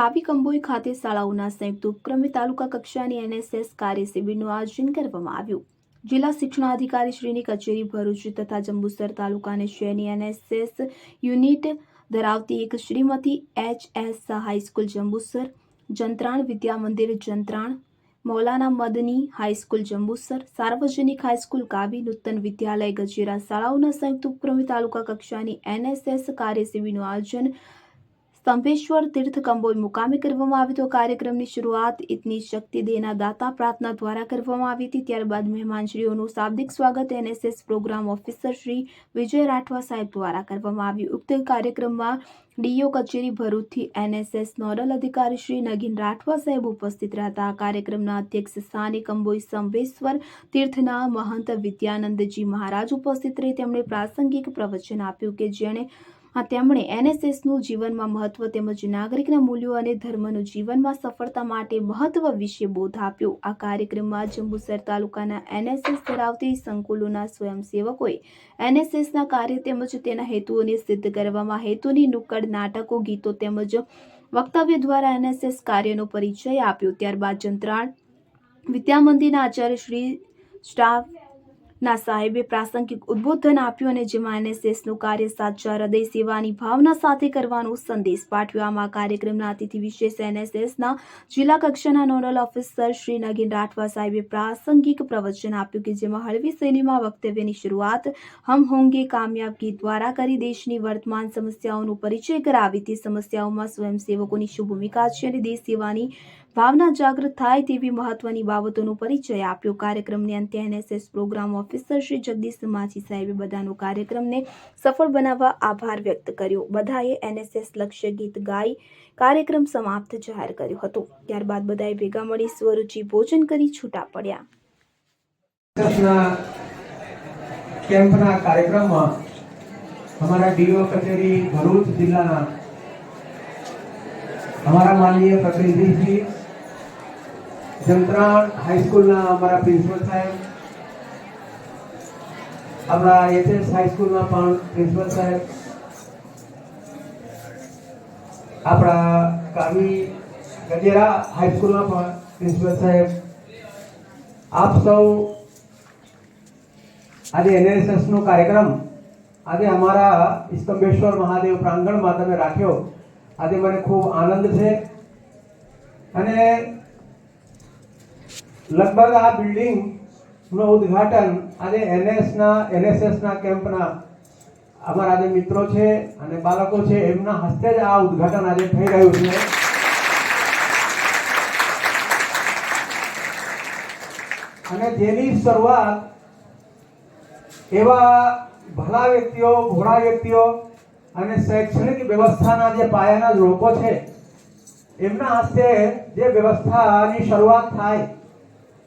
કાવી કંબોઈ ખાતે શાળાઓના સંયુક્ત ઉપક્રમે તાલુકા કક્ષાની એનએસએસ કાર્યશિબિરનું આયોજન કરવામાં આવ્યું. જિલ્લા શિક્ષણાધિકારી શ્રીની કચેરી ભરૂચ તથા જંબુસર તાલુકાને શહેરની એનએસએસ યુનિટ ધરાવતી એક Shrimati H S high school Jambusar, Jantran Vidya Mandir Jantran, Maulana Madani high school Jambusar, સાર્વજનિક હાઈસ્કૂલ કાવી નૂતન વિદ્યાલય ગજેરા શાળાઓના સંયુક્ત ઉપક્રમે તાલુકા કક્ષાની એનએસએસ કાર્યશિબિરનું આયોજન સ્તંભેશ્વર તીર્થ કંબોઈ મુકામે કરવામાં આવ્યો હતો. કાર્યક્રમની શરૂઆત ઇતની શક્તિ દેના દાતા પ્રાર્થના દ્વારા કરવામાં આવી હતી. ત્યારબાદ મહેમાનશ્રીઓનું શાબ્દિક સ્વાગત NSS programme officer Shri Vijay Rathva સાહેબ દ્વારા કરવામાં આવ્યું. ઉક્ત કાર્યક્રમમાં ડીઓ કચેરી ભરૂચથી એનએસએસ નોડલ અધિકારી શ્રી નગીન રાઠવા સાહેબ ઉપસ્થિત રહ્યા કાર્યક્રમના અધ્યક્ષ સ્થાને કંબોઈ સંભેશ્વર તીર્થના મહંત વિદ્યાનંદજી મહારાજ ઉપસ્થિત રહી. તેમણે પ્રાસંગિક પ્રવચન આપ્યું કે જેણે આ તેમણે એનએસએસનું જીવનમાં મહત્વ તેમજ નાગરિકના મૂલ્યો અને ધર્મનું જીવનમાં સફળતા માટે મહત્વ વિશે બોધ આપ્યો. આ કાર્યક્રમમાં જંબુસર તાલુકાના એનએસએસ ધરાવતી સંકુલોના સ્વયંસેવકોએ એનએસએસના કાર્ય તેમજ તેના હેતુઓને સિદ્ધ કરવામાં હેતુની નુક્કડ નાટકો, ગીતો તેમજ વક્તવ્ય દ્વારા એનએસએસ કાર્યનો પરિચય આપ્યો. ત્યારબાદ જંત્રાણ વિદ્યામંદિરના આચાર્ય શ્રી સ્ટાફ ના સાહેબે પ્રાસંગિક ઉદ્બોધન આપ્યું અને જેમાં એનએસએસનું કાર્ય સાચા હૃદય સેવાની ભાવના સાથે કરવાનો સંદેશ પાઠવ્યો. આમાં કાર્યક્રમના અતિથિ વિશેષ એનએસએસના જિલ્લા કક્ષાના નોડલ ઓફિસર શ્રી નગીન રાઠવા સાહેબે પ્રાસંગિક પ્રવચન આપ્યું કે જેમાં હળવી શૈલીમાં વક્તવ્યની શરૂઆત હમ હોંગે કામયાબ દ્વારા કરી દેશની વર્તમાન સમસ્યાઓનો પરિચય કરાવી. તે સમસ્યાઓમાં સ્વયંસેવકોની શું ભૂમિકા છે અને દેશ સેવાની ભાવના જાગૃત થાય તેવી મહત્વની બાબતોનો પરિચય આપ્યો. કાર્યક્રમને અંતે NSS programme officer Shri Jagdish Machhi સાહેબે બધાનો કાર્યક્રમને સફળ બનાવવા આભાર વ્યક્ત કર્યો. બધાએ એનએસએસ લક્ષ્ય ગીત ગાઈ કાર્યક્રમ સમાપ્ત જાહેર કર્યો હતો. ત્યારબાદ બધાએ ભેગા મળી સ્વરૂચિ ભોજન કરી છૂટા પડ્યા. કેમ્પના કાર્યક્રમમાં અમારા ડીઓ કચેરી ભરૂચ જિલ્લાના અમારા માનનીય પ્રતિનિધિશ્રી જંત્રાણ હાઈસ્કૂલના અમારા પ્રિન્સિપલ સાહેબ, આપણા એચએસ હાઈસ્કૂલના પણ પ્રિન્સિપલ સાહેબ, આપણા કાવી ગજેરા હાઈસ્કૂલના પણ પ્રિન્સિપલ સાહેબ, આપ સૌ આજે એનએસએસ નો કાર્યક્રમ આજે અમારા સ્તંભેશ્વર મહાદેવ પ્રાંગણમાં તમે રાખ્યો. આજે મને ખૂબ આનંદ છે. અને લગભગ આ બિલ્ડિંગનું ઉદ્ઘાટન આજે એનએસના એનએસએસના કેમ્પના અમારા જે મિત્રો છે અને બાળકો છે, એમના હસ્તે જ આ ઉદ્ઘાટન આજે થઈ રહ્યું છે. અને જેની શરૂઆત એવા ભલા વ્યક્તિઓ, ભોળા વ્યક્તિઓ અને શૈક્ષણિક વ્યવસ્થાના જે પાયાના લોકો છે, એમના હસ્તે જે વ્યવસ્થાની શરૂઆત થાય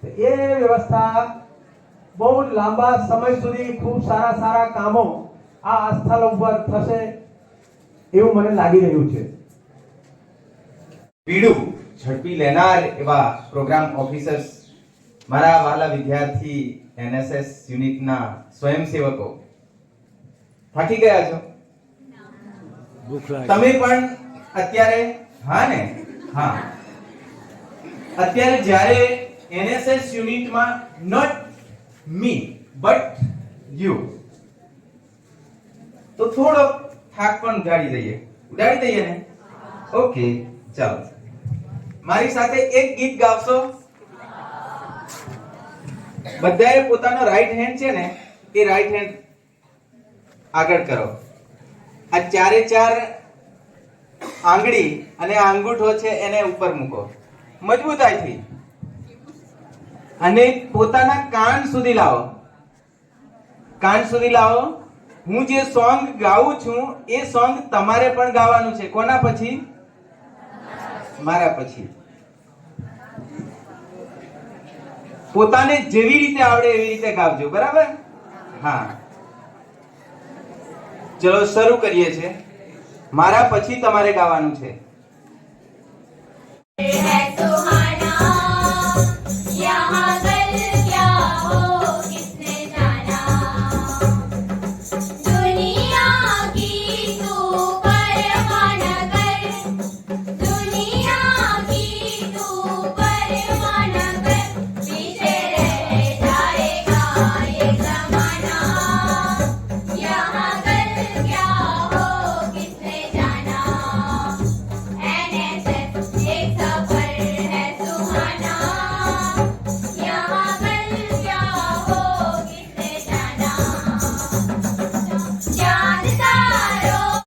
એ વ્યવસ્થા બહુ લાંબા સમય સુધી ખૂબ સારા સારા કામો આ સ્થળ ઉપર થશે એવું મને લાગી રહ્યું છે. પીડું ઝડપી લેનાર એવા પ્રોગ્રામ ઓફિસર્સ મારા વાલા વિદ્યાર્થી એનએસએસ યુનિટના સ્વયંસેવકો. થાકી ગયા છો? તમે પણ અત્યારે હા ને? હા. અત્યારે જ્યારે એનએસએસ યુનિટમાં નોટ મી બટ યુ તો થોડો થાક પણ ઉડાડી દઈએ. ઉડાડી દઈએ ને? ઓકે ચાલો. મારી સાથે એક ગીત ગાવશો? બધાએ પોતાનો રાઈટ હેન્ડ છે ને, એ રાઈટ હેન્ડ આગળ કરો. આ ચારે ચાર આંગળી અને આંગૂઠો છે એને ઉપર મૂકો. મજબૂતાઈથી. અને પોતાના કાન સુધી લાવો. કાન સુધી લાવો. હું જે સોંગ ગાઉં છું, એ સોંગ તમારે પણ ગાવાનું છે. કોના પછી? મારા પછી. પોતાને જેવી રીતે આવડે એવી રીતે ગાવજો, બરાબર? હા. ચલો, શરૂ કરીએ છે. મારા પછી તમારે ગાવાનું છે.